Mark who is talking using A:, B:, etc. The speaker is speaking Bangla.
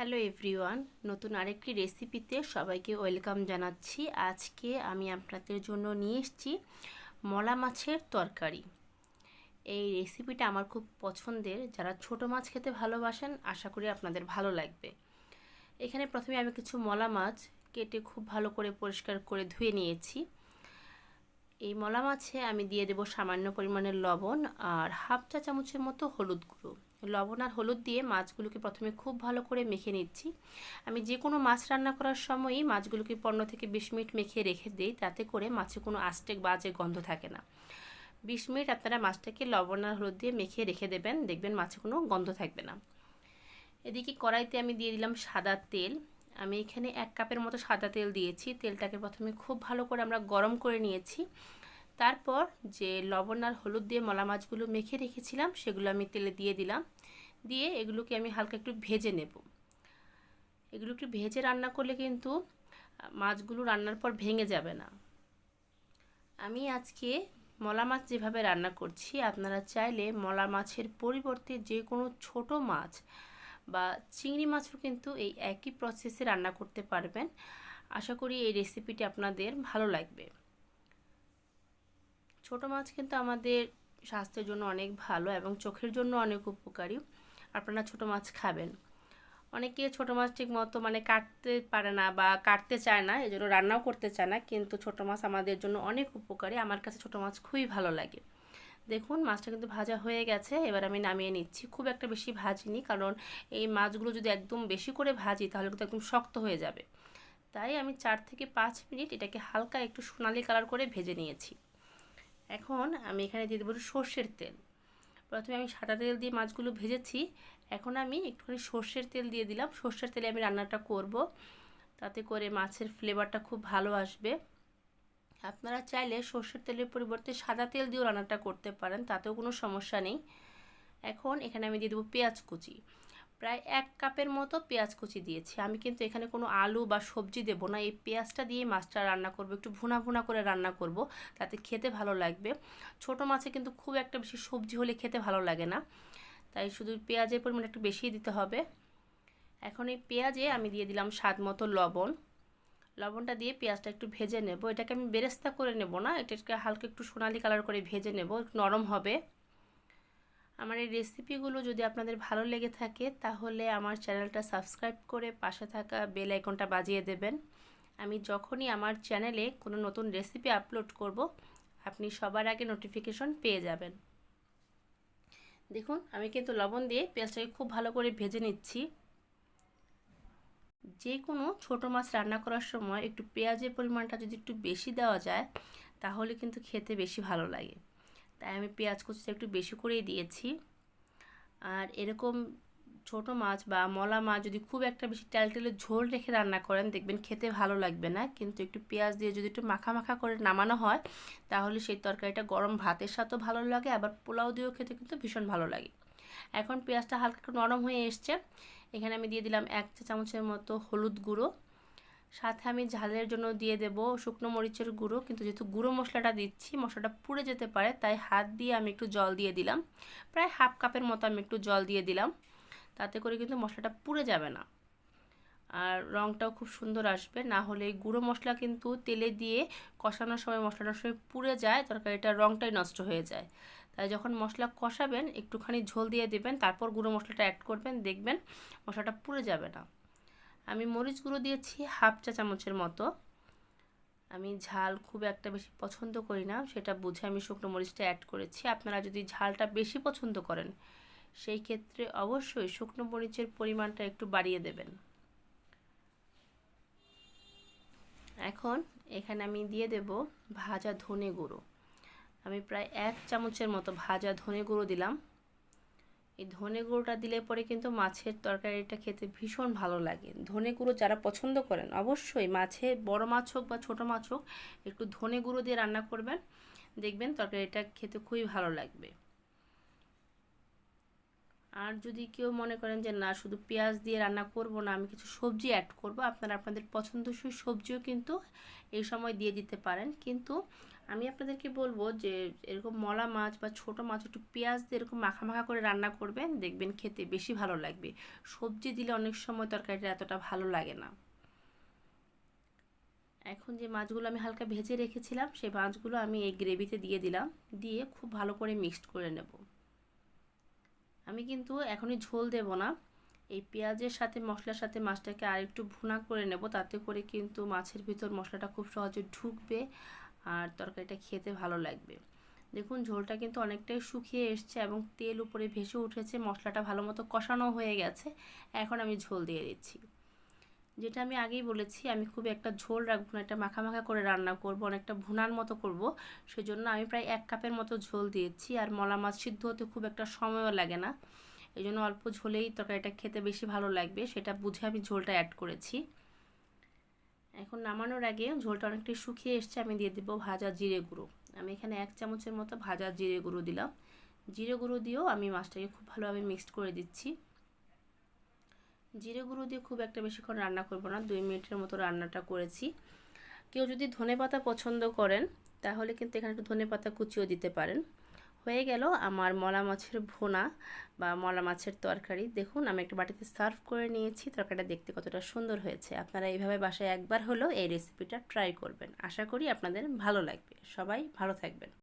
A: হ্যালো এভরিওয়ান নতুন আরেকটি রেসিপিতে সবাইকে ওয়েলকাম জানাচ্ছি। আজকে আমি আপনাদের জন্য নিয়ে এসেছি মলা মাছের তরকারি। এই রেসিপিটা আমার খুব পছন্দের। যারা ছোট মাছ খেতে ভালোবাসেন, আশা করি আপনাদের ভালো লাগবে। এখানে প্রথমে আমি কিছু মলা মাছ কেটে খুব ভালো করে পরিষ্কার করে ধুয়ে নিয়েছি। এই মলা মাছে আমি দিয়ে দেব সামান্য পরিমাণের লবণ আর হাফ চা চামচের মতো হলুদ গুঁড়ো। লবণ আর হলুদ দিয়ে মাছগুলোকে প্রথমে খুব ভালো করে মেখে নিচ্ছি। আমি যে কোনো মাছ রান্না করার সময়ই মাছগুলোকে পনেরো থেকে বিশ মিনিট মেখে রেখে দিই, তাতে করে মাছে কোনো আস্টেক বাজে গন্ধ থাকে না। বিশ মিনিট আপনারা মাছটাকে লবণ আর হলুদ দিয়ে মেখে রেখে দেবেন, দেখবেন মাছে কোনো গন্ধ থাকবে না। এদিকে কড়াইতে আমি দিয়ে দিলাম সাদা তেল। আমি এখানে এক কাপের মতো সাদা তেল দিয়েছি। তেলটাকে প্রথমে খুব ভালো করে আমরা গরম করে নিয়েছি। তারপর যে লবণ আর হলুদ দিয়ে মলা মাছগুলো মেখে রেখেছিলাম, সেগুলো আমি তেলে দিয়ে দিলাম। দিয়ে এগুলোকে আমি হালকা একটু ভেজে নেব। এগুলো একটু ভেজে রান্না করলে কিন্তু মাছগুলো রান্নার পর ভেঙে যাবে না। আমি আজকে মলা মাছ যেভাবে রান্না করছি, আপনারা চাইলে মলা মাছের পরিবর্তে যে কোনো ছোট মাছ বা চিংড়ি মাছও কিন্তু এই একই প্রসেসে রান্না করতে পারবেন। আশা করি এই রেসিপিটি আপনাদের ভালো লাগবে। ছোট মাছ কিন্তু আমাদের স্বাস্থ্যের জন্য অনেক ভালো এবং চোখের জন্য অনেক উপকারী। আপনারা ছোট মাছ খাবেন। অনেকে ছোট মাছ ঠিক মতো মানে কাটতে পারে না বা কাটতে চায় না এই জন্য রান্নাও করতে চায় না, কিন্তু ছোট মাছ আমাদের জন্য অনেক উপকারী। আমার কাছে ছোট মাছ খুবই ভালো লাগে। দেখুন, মাছটা কিন্তু ভাজা হয়ে গেছে, এবার আমি নামিয়ে নিচ্ছি। খুব একটা বেশি ভাজিনি, কারণ এই মাছগুলো যদি একদম বেশি করে ভাজি, তাহলে কিন্তু একদম শক্ত হয়ে যাবে। তাই আমি চার থেকে পাঁচ মিনিট এটাকে হালকা একটু সোনালি কালার করে ভেজে নিয়েছি। এখন আমি এখানে দিয়ে দেবো সর্ষের তেল। প্রথমে আমি সাদা তেল দিয়ে মাছগুলো ভেজেছি। এখন আমি একটুখানি সর্ষের তেল দিয়ে দিলাম। সর্ষের তেলে আমি রান্নাটা করব। তাতে করে মাছের ফ্লেভারটা খুব ভালো আসবে। আপনারা চাইলে সর্ষের তেলের পরিবর্তে সাদা তেল দিয়েও রান্নাটা করতে পারেন, তাতেও কোনো সমস্যা নেই। এখন এখানে আমি দিয়ে দেবো পেঁয়াজ কুচি। প্রায় এক কাপের মতো পেঁয়াজ কুচি দিয়েছি। আমি কিন্তু এখানে কোনো আলু বা সবজি দেবো না। এই পেঁয়াজটা দিয়ে মাছটা রান্না করব, একটু ভুনা ভুনা করে রান্না করব। তাতে খেতে ভালো লাগবে। ছোট মাছে কিন্তু খুব একটা বেশি সবজি হলে খেতে ভালো লাগে না। তাই শুধু পেঁয়াজের পরিমাণ একটু বেশি দিতে হবে। এখন এই পেঁয়াজে আমি দিয়ে দিলাম স্বাদ মতো লবণ। লবণটা দিয়ে পেঁয়াজটা একটু ভেজে নেব। এটাকে আমি বেরেস্তা করে নেব না। এটাকে হালকা একটু সোনালি কালার করে ভেজে নেব। নরম হবে। আমার এই রেসিপিগুলো যদি আপনাদের ভালো লেগে থাকে, তাহলে আমার চ্যানেলটা সাবস্ক্রাইব করে পাশে থাকা বেল আইকনটা বাজিয়ে দেবেন। আমি যখনই আমার চ্যানেলে কোনো নতুন রেসিপি আপলোড করব, আপনি সবার আগে নোটিফিকেশন পেয়ে যাবেন। দেখুন, আমি কিন্তু লবণ দিয়ে পেঁয়াজটাকে খুব ভালো করে ভেজে নিচ্ছি। যে কোনো ছোটো মাছ রান্না করার সময় একটু পেঁয়াজের পরিমাণটা যদি একটু বেশি দেওয়া যায়, তাহলে কিন্তু খেতে বেশি ভালো লাগে। তাই আমি পেঁয়াজ কুচিটা একটু বেশি করেই দিয়েছি। আর এরকম ছোট মাছ বা মলা মাছ যদি খুব একটা বেশি টেলে ঝোল রেখে রান্না করেন, দেখবেন খেতে ভালো লাগবে না। কিন্তু একটু পেঁয়াজ দিয়ে যদি একটু মাখা মাখা করে নামানো হয়, তাহলে সেই তরকারিটা গরম ভাতের সাথেও ভালো লাগে, আবার পোলাও দিয়েও খেতে কিন্তু ভীষণ ভালো লাগে। এখন পেঁয়াজটা হালকা একটু নরম হয়ে এসছে। এখানে আমি দিয়ে দিলাম এক চা চামচের মতো হলুদ গুঁড়ো। সাথে আমি ঝালের জন্য দিয়ে দেব শুকনো মরিচের গুঁড়ো, কিন্তু যেহেতু গুঁড়ো মশলাটা দিচ্ছি, মশলাটা পুড়ে যেতে পারে, তাই হাত দিয়ে আমি একটু জল দিয়ে দিলাম। প্রায় হাফ কাপের মতো আমি একটু জল দিয়ে দিলাম, তাতে করে কিন্তু মশলাটা পুড়ে যাবে না। আর রঙটাও খুব সুন্দর আসবে, না হলে গুঁড়ো মশলা কিন্তু তেলে দিয়ে কষানোর সময় মশলাটার সময় পুড়ে যায়, তরকারিটার রঙটাই নষ্ট হয়ে যায়। তাই যখন মশলা কষাবেন, একটুখানি ঝোল দিয়ে দেবেন, তারপর গুঁড়ো মশলাটা অ্যাড করবেন, দেখবেন মশলাটা পুড়ে যাবে না। আমি মরিচ গুঁড়ো দিয়েছি হাফ চা চামচের মতো। আমি ঝাল খুব একটা বেশি পছন্দ করি না, সেটা বুঝে আমি শুকনো মরিচটা অ্যাড করেছি। আপনারা যদি ঝালটা বেশি পছন্দ করেন, সেই ক্ষেত্রে অবশ্যই শুকনো মরিচের পরিমাণটা একটু বাড়িয়ে দেবেন। এখন এখানে আমি দিয়ে দেব ভাজা ধনে গুঁড়ো। আমি প্রায় এক চামচের মতো ভাজা ধনে গুঁড়ো দিলাম। এই ধনে গুঁড়োটা দিলে পরে কিন্তু মাছের তরকারিটা খেতে ভীষণ ভালো লাগে। ধনে গুঁড়ো যারা পছন্দ করেন, অবশ্যই মাছে বড় মাছ হোক বা ছোটো মাছ হোক, একটু ধনে গুঁড়ো দিয়ে রান্না করবেন। দেখবেন তরকারিটা খেতে খুবই ভালো লাগবে। আর যদি কেউ মনে করেন যে, না, শুধু পেঁয়াজ দিয়ে রান্না করব না, আমি কিছু সবজি অ্যাড করব, আপনারা আপনাদের পছন্দসই সবজিও কিন্তু এই সময় দিয়ে দিতে পারেন। কিন্তু আমি আপনাদেরকে বলব যে, এরকম মলা মাছ বা ছোট মাছ, একটু পেঁয়াজ দিয়ে এরকম মাখা মাখা করে রান্না করবেন, দেখবেন খেতে বেশি ভালো লাগবে। সবজি দিলে অনেক সময় তরকারিটা এতটা ভালো লাগে না। এখন যে মাছগুলো আমি হালকা ভেজে রেখেছিলাম, সেই মাছগুলো আমি এই গ্রেভিতে দিয়ে দিলাম। দিয়ে খুব ভালো করে মিক্সড করে নেব। আমি কিন্তু এখনই ঝোল দেব না। এই পেঁয়াজের সাথে মশলার সাথে মাছটাকে আর একটু ভুনা করে নেব, তাতে করে কিন্তু মাছের ভিতর মশলাটা খুব সহজে ঢুকবে আর তরকারিটা খেতে ভালো লাগবে। দেখুন, ঝোলটা কিন্তু অনেকটাই শুকিয়ে এসছে এবং তেল উপরে ভেসে উঠেছে, মশলাটা ভালো মতো কষানো হয়ে গেছে। এখন আমি ঝোল দিয়ে দিচ্ছি। যেটা আমি আগেই বলেছি, আমি খুব একটা ঝোল রাখব না একটা মাখা মাখা করে রান্না করব, অনেকটা ভুনার মতো করব। সেজন্য আমি প্রায় এক কাপের মতো ঝোল দিয়েছি, আর মলা মাছ সিদ্ধ হতে খুব একটা সময়ও লাগে না। এই জন্য অল্প ঝোলেই তরকারিটা খেতে বেশি ভালো লাগবে, সেটা বুঝে আমি ঝোলটা অ্যাড করেছি। এখন নামানোর আগে ঝোলটা অনেকটাই শুকিয়ে এসছে, আমি দিয়ে দেবো ভাজা জিরে গুঁড়ো। আমি এখানে এক চামচের মতো ভাজা জিরে গুঁড়ো দিলাম। জিরে গুঁড়ো দিয়েও আমি মাছটাকে খুব ভালোভাবে মিক্সড করে দিচ্ছি। জিরে গুঁড়ো দিয়ে খুব একটা বেশিক্ষণ রান্না করব না, দুই মিনিটের মতো রান্নাটা করেছি। কেউ যদি ধনে পাতা পছন্দ করেন, তাহলে কিন্তু এখানে একটু ধনে পাতা কুচিও দিতে পারেন। হয়ে গেল আমার মলা মাছের ভোনা বা মলা মাছের তরকারি। দেখুন, আমি একটা বাটিতে সার্ভ করে নিয়েছি, তরকারিটা দেখতে কতটা সুন্দর হয়েছে। আপনারা এইভাবে বাসায় একবার হলেও এই রেসিপিটা ট্রাই করবেন। আশা করি আপনাদের ভালো লাগবে। সবাই ভালো থাকবেন।